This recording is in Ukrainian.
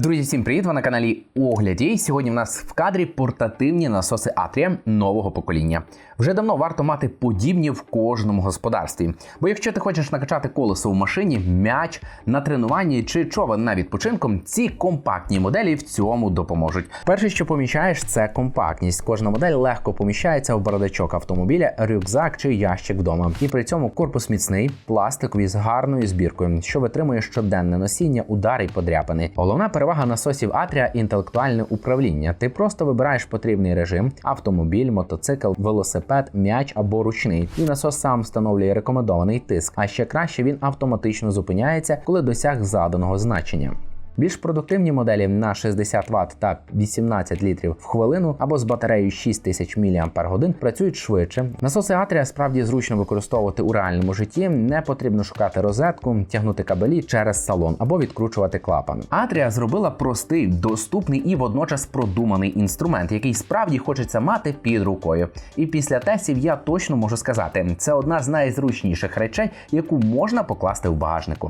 Друзі, всім привіт! Ви на каналі Огляді. Сьогодні в нас в кадрі портативні насоси Атрія нового покоління. Вже давно варто мати подібні в кожному господарстві. Бо якщо ти хочеш накачати колесо в машині, м'яч на тренуванні чи човен на відпочинку, ці компактні моделі в цьому допоможуть. Перше, що помічаєш, це компактність. Кожна модель легко поміщається в бардачок автомобіля, рюкзак чи ящик вдома. І при цьому корпус міцний, пластиковий з гарною збіркою, що витримує щоденне носіння, удари й подряпини. Головна перевага насосів Атрія інтелектуальне управління. Ти просто вибираєш потрібний режим: автомобіль, мотоцикл, велосипед, м'яч або ручний. І насос сам встановлює рекомендований тиск. А ще краще він автоматично зупиняється, коли досяг заданого значення. Більш продуктивні моделі на 60 Вт та 18 літрів в хвилину або з батареєю 6000 мАч працюють швидше. Насоси Атрія справді зручно використовувати у реальному житті. Не потрібно шукати розетку, тягнути кабелі через салон або відкручувати клапан. Атрія зробила простий, доступний і водночас продуманий інструмент, який справді хочеться мати під рукою. І після тестів я точно можу сказати, це одна з найзручніших речей, яку можна покласти в багажнику.